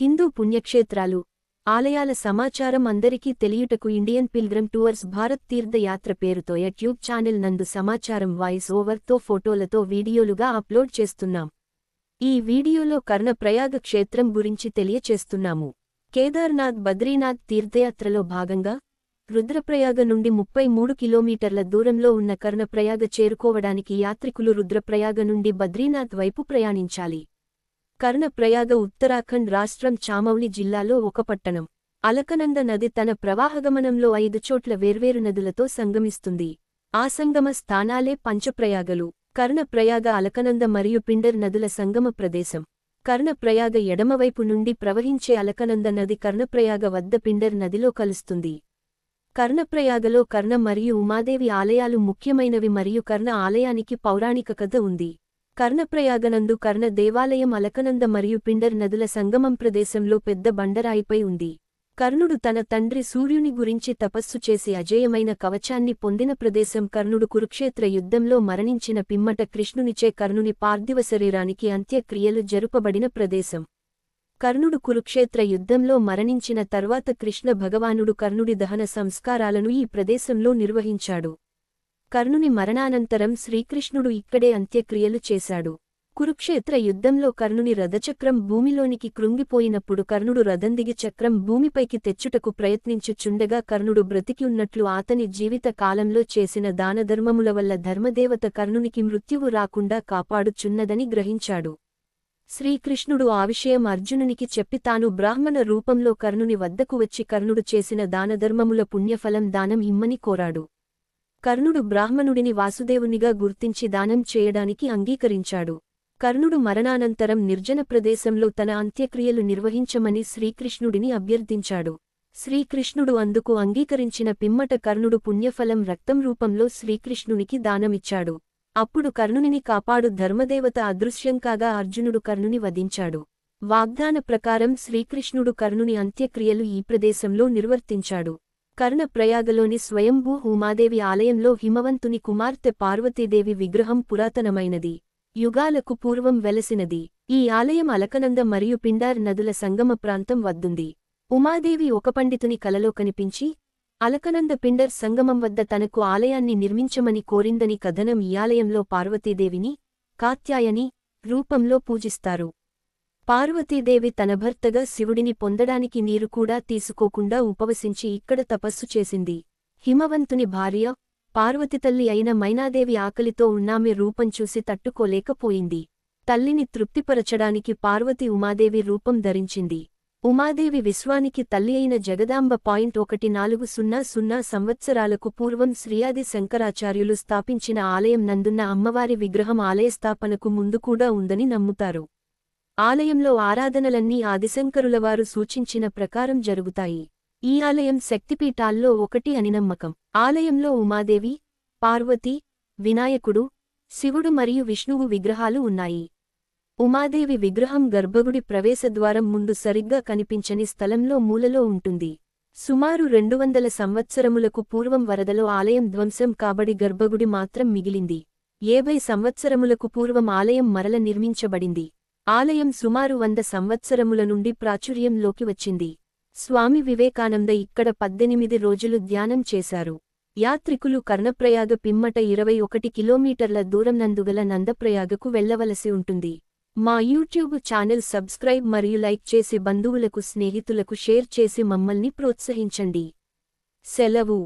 హిందూ పుణ్యక్షేత్రాలు ఆలయాల సమాచారం అందరికీ తెలియుటకు ఇండియన్ పిల్గ్రమ్ టూర్స్ భారత్ తీర్థయాత్ర పేరుతో యూట్యూబ్ ఛానల్ నందు సమాచారం వాయిస్ ఓవర్తో ఫోటోలతో వీడియోలుగా అప్లోడ్ చేస్తున్నాం. ఈ వీడియోలో కర్ణ ప్రయాగ క్షేత్రం గురించి తెలియచేస్తున్నాము. కేదార్నాథ్ బద్రీనాథ్ తీర్థయాత్రలో భాగంగా రుద్రప్రయాగ నుండి ముప్పై మూడు కిలోమీటర్ల దూరంలో ఉన్న కర్ణప్రయాగ చేరుకోవడానికి యాత్రికులు రుద్రప్రయాగ నుండి బద్రీనాథ్ వైపు ప్రయాణించాలి. కర్ణప్రయాగ ఉత్తరాఖండ్ రాష్ట్రం చామౌలి జిల్లాలో ఒక పట్టణం. అలకనంద నది తన ప్రవాహగమనంలో ఐదు చోట్ల వేర్వేరు నదులతో సంగమిస్తుంది. ఆ సంగమ స్థానాలే పంచప్రయాగలు. కర్ణప్రయాగ అలకనంద మరియు పిండర్ నదుల సంగమ ప్రదేశం. కర్ణప్రయాగ ఎడమవైపు నుండి ప్రవహించే అలకనంద నది కర్ణప్రయాగ వద్ద పిండర్ నదిలో కలుస్తుంది. కర్ణప్రయాగలో కర్ణ మరియు ఉమాదేవి ఆలయాలు ముఖ్యమైనవి మరియు కర్ణ ఆలయానికి పౌరాణిక కథ ఉంది. కర్ణప్రయాగనందు కర్ణ దేవాలయం అలకనంద మరియు పిండర్ నదుల సంగమం ప్రదేశంలో పెద్ద బండరాయిపై ఉంది. కర్ణుడు తన తండ్రి సూర్యుని గురించి తపస్సు చేసి అజేయమైన కవచాన్ని పొందిన ప్రదేశం కర్ణుడు కురుక్షేత్ర యుద్ధంలో మరణించిన పిమ్మట కృష్ణునిచే కర్ణుని పార్థివ శరీరానికి అంత్యక్రియలు జరుపబడిన ప్రదేశం. కర్ణుడు కురుక్షేత్ర యుద్ధంలో మరణించిన తర్వాత కృష్ణ భగవానుడు కర్ణుడి దహన సంస్కారాలను ఈ ప్రదేశంలో నిర్వహించాడు. కర్ణుని మరణానంతరం శ్రీకృష్ణుడు ఇక్కడే అంత్యక్రియలు చేశాడు. కురుక్షేత్ర యుద్ధంలో కర్ణుని రథచక్రం భూమిలోనికి కృంగిపోయినప్పుడు కర్ణుడు రథందిగి చక్రం భూమిపైకి తెచ్చుటకు ప్రయత్నించుచుండగా కర్ణుడు బ్రతికి ఉన్నట్లు అతని జీవిత కాలంలో చేసిన దానధర్మముల వల్ల ధర్మదేవత కర్ణునికి మృత్యువు రాకుండా కాపాడుచున్నదని గ్రహించాడు. శ్రీకృష్ణుడు ఆ విషయం అర్జునునికి చెప్పి తాను బ్రాహ్మణ రూపంలో కర్ణుని వద్దకు వచ్చి కర్ణుడు చేసిన దానధర్మముల పుణ్యఫలం దానం ఇమ్మని కోరాడు. కర్ణుడు బ్రాహ్మణుడిని వాసుదేవునిగా గుర్తించి దానం చేయడానికి అంగీకరించాడు. కర్ణుడు మరణానంతరం నిర్జన ప్రదేశంలో తన అంత్యక్రియలు నిర్వహించమని శ్రీకృష్ణుడిని అభ్యర్థించాడు. శ్రీకృష్ణుడు అందుకు అంగీకరించిన పిమ్మట కర్ణుడు పుణ్యఫలం రక్తం రూపంలో శ్రీకృష్ణునికి దానమిచ్చాడు. అప్పుడు కర్ణునిని కాపాడు ధర్మదేవత అదృశ్యం కాగా అర్జునుడు కర్ణుని వధించాడు. వాగ్దాన ప్రకారం శ్రీకృష్ణుడు కర్ణుని అంత్యక్రియలు ఈ ప్రదేశంలో నిర్వర్తించాడు. కర్ణప్రయాగలోని స్వయంభూ ఉమాదేవి ఆలయంలో హిమవంతుని కుమార్తె పార్వతీదేవి విగ్రహం పురాతనమైనది. యుగాలకు పూర్వం వెలసినది. ఈ ఆలయం అలకనంద మరియు పిండార్ నదుల సంగమ ప్రాంతం వద్దుంది. ఉమాదేవి ఒక పండితుని కలలో కనిపించి అలకనంద పిండర్ సంగమం వద్ద తనకు ఆలయాన్ని నిర్మించమని కోరిందని కథనం ఈ ఆలయంలో పార్వతీదేవిని కాత్యాయని రూపంలో పూజిస్తారు. పార్వతీదేవి తన భర్తగా శివుడిని పొందడానికి నీరు కూడా తీసుకోకుండా ఉపవసించి ఇక్కడ తపస్సు చేసింది. హిమవంతుని భార్య పార్వతితల్లి అయిన మైనాదేవి ఆకలితో ఉన్నామె రూపం చూసి తట్టుకోలేకపోయింది. తల్లిని తృప్తిపరచడానికి పార్వతి ఉమాదేవి రూపం ధరించింది. ఉమాదేవి విశ్వానికి తల్లి అయిన జగదాంబ పాయింట్ ఒకటి నాలుగు సున్నా సున్నా సంవత్సరాలకు పూర్వం శ్రీయాది శంకరాచార్యులు స్థాపించిన ఆలయం నందున్న అమ్మవారి విగ్రహం ఆలయస్థాపనకు ముందు కూడా ఉందని నమ్ముతారు. ఆలయంలో ఆరాధనలన్నీ ఆదిశంకరులవారు సూచించిన ప్రకారం జరుగుతాయి. ఈ ఆలయం శక్తిపీఠాల్లో ఒకటి అని నమ్మకం. ఆలయంలో ఉమాదేవి పార్వతి వినాయకుడు శివుడు మరియు విష్ణువు విగ్రహాలు ఉన్నాయి. ఉమాదేవి విగ్రహం గర్భగుడి ప్రవేశద్వారం ముందు సరిగ్గా కనిపించని స్థలంలో మూలలో ఉంటుంది. సుమారు రెండు వందల సంవత్సరములకు పూర్వం వరదలో ఆలయం ధ్వంసం కాబడి గర్భగుడి మాత్రం మిగిలింది. ఏభై సంవత్సరములకు పూర్వం ఆలయం మరల నిర్మించబడింది. ఆలయం సుమారు వంద సంవత్సరముల నుండి ప్రాచుర్యంలోకి వచ్చింది. స్వామి వివేకానంద ఇక్కడ పద్దెనిమిది రోజులు ధ్యానం చేశారు. యాత్రికులు కర్ణప్రయాగ పిమ్మట ఇరవై ఒకటి కిలోమీటర్ల దూరం నందుగల నందప్రయాగకు వెళ్ళవలసి ఉంటుంది. మా యూట్యూబ్ ఛానల్ సబ్స్క్రైబ్ మరియు లైక్ చేసి బంధువులకు స్నేహితులకు షేర్ చేసి మమ్మల్ని ప్రోత్సహించండి. సెలవు.